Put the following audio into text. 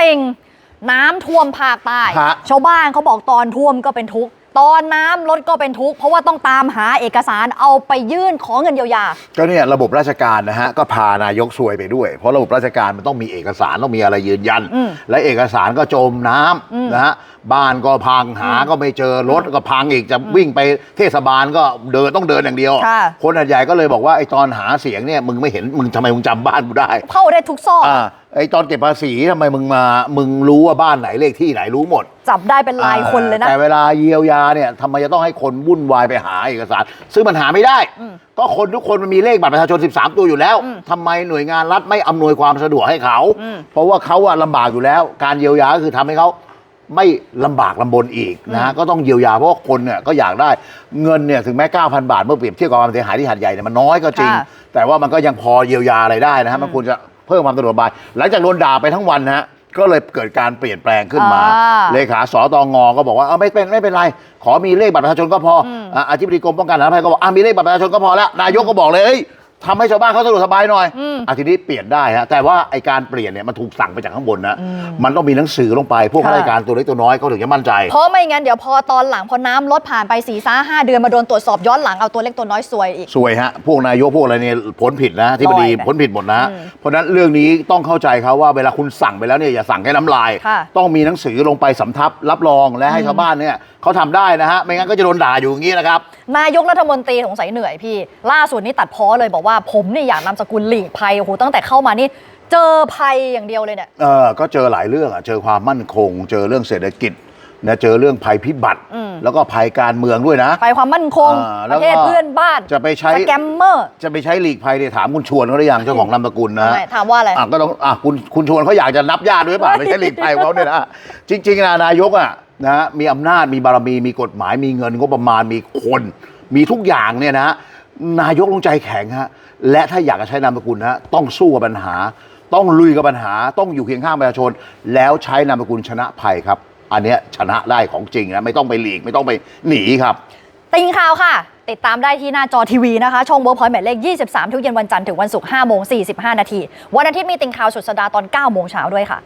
ติงน้ำท่วมภาคใต้ฮะ ชาวบ้านเขาบอกตอนท่วมก็เป็นทุกข์ตอนน้ำลดก็เป็นทุกข์เพราะว่าต้องตามหาเอกสารเอาไปยื่นขอเงินเยียวยา ก็เนี่ยระบบราชการนะฮะก็พานายกซวยไปด้วย เพราะระบบราชการมันต้องมีเอกสารต้องมีอะไรยืนยัน อืมและเอกสารก็จมน้อืมำนะฮะ บ้านก็พังหาก็ไม่เจอรถก็พังอีกจะวิ่งไปเทศบาลก็เดินต้องเดินอย่างเดียว ค่ะคนใหญ่ก็เลยบอกว่าไอ้ตอนหาเสียงเนี่ยมึงไม่เห็นมึงทำไมมึงจำบ้านกูได้เข้าได้ทุกซอกอ่าไอ้ตอนเก็บภาษีทำไมมึงมามึงรู้ว่าบ้านไหนเลขที่ไหนรู้หมด จับได้เป็นลายคนเลยนะ แต่เวลาเยียวยาเนี่ยทำไมจะต้องให้คนวุ่นวายไปหาเอกสาร ซึ่งมันหาไม่ได้อืมก็คนทุกคนมันมีเลขบัตรประชาชน 13 ตัวอยู่แล้วอืมทำไมหน่วยงานรัฐไม่อำนวยความสะดวกให้เขาอืมเพราะว่าเขาอะลำบากอยู่แล้ว การเยียวยาก็คือทำให้เขา ไม่ลำบากลำบนอีกนะฮะก็ต้องเยียวยาเพราะว่าคนเนี่ยก็อยากได้เงินเนี่ยถึงแม้ 9,000 บาท เมื่อเปรียบเทียบกับความเสียหายที่หัดใหญ่เนี่ยมันน้อยก็จริง ค่ะแต่ว่ามันก็ยังพอเยียวยาอะไรได้นะฮะมันควรจะเพิ่มความสะดวกสบาย หลังจากโดนด่าไปทั้งวันนะฮะก็เลยเกิดการเปลี่ยนแปลงขึ้นมา อ่า เลขาสตงก็บอกว่าเออไม่เป็นไม่เป็นไร ขอมีเลขบัตรประชาชนก็พออมอะอธิบดีกรมป้องกันและภัยก็บอกอะมีเลขบัตรประชาชนก็พอแล้วนายกก็บอกเลยเอ้ย ทำให้ชาวบ้านเขาสะดวกสบายหน่อยอืมอะทีนี้เปลี่ยนได้ฮะแต่ว่าไอการเปลี่ยนเนี่ยมันถูกสั่งไปจากข้างบนนะอืมมันต้องมีหนังสือลงไปพวกค่ะ ข้าราชการตัวเล็กตัวน้อยเขาถึงจะมั่นใจ เพราะไม่งั้นเดี๋ยวพอตอนหลังพอน้ำลดผ่านไป4ี่ซ่าห้าเดือนมาโดนตรวจสอบย้อนหลังเอาตัวเล็กตัวน้อยซวยอีก สวยฮะ พวกนายกพวกอะไรเนี่ยผลผิดนะที่บดีลอยไปผลผิดหมดนะ อืมเพราะฉะนั้นเรื่องนี้ต้องเข้าใจเขาว่าเวลาคุณสั่งไปแล้วเนี่ยอย่าสั่งแค่น้ำลาย ค่ะ ต้องมีหนังสือลงไปสำทับรับรองและให้ชาวบ้านเนี่ยเขาทำได้นะฮะไม่งั้นก็จะโดนด่าอยู่อย่างนี้นะครับ นายกรัฐมนตรีสงสัยเหนื่อยพี่ ล่าสุดนี้ตัดพ้อเลยบอกว่าผมเนี่ยอยากนามสกุลหลีกภัยโอ้โหตั้งแต่เข้ามานี่เจอภัยอย่างเดียวเลยเนี่ย เออก็เจอหลายเรื่องอะ เจอความมั่นคง เจอเรื่องเศรษฐกิจนะเจอเรื่องภัยพิบัติ อืม แล้วก็ภัยการเมืองด้วยนะ ภัยความมั่นคงอ่าปแล้วระเทศก็เพื่อนบ้านจะไปใช้ สแกมเมอร์จะไปใช้หลีกภัยเนี่ยถามคุณชวนเขาหรือยังเจ้าของนามสกุลนะทำไมถามว่าอะไร อะก็ต้องอะคุณคุณชวนเขาอยากจะนับญาติด้วยหรือเปล่าไม่ใช่หลีกภัยของเขาเนี่ยนะจริงๆนะนายกอะนะมีอำนาจมีบารมีมีกฎหมายมีเงินงบประมาณมีคน มีทุกอย่างเนี่ยนะ นายกต้องใจแข็งฮะและถ้าอยากจะใช้นามสกุลนะต้องสู้กับปัญหา ต้องลุยกับปัญหา ต้องอยู่เคียงข้างประชาชน แล้วใช้นามสกุลชนะภัยครับ อันเนี้ยชนะได้ของจริงนะไม่ต้องไปหลีกไม่ต้องไปหนีครับ ติงข่าวค่ะ ติดตามได้ที่หน้าจอทีวีนะคะช่องเวิร์กพอยต์หมายเลข 23 ทุกเย็นวันจันทร์ถึงวันศุกร์5โมง45 นาที วันอาทิตย์มีติงข่าวสุดสัปดาห์ตอน9โมงเช้าด้วยค่ะ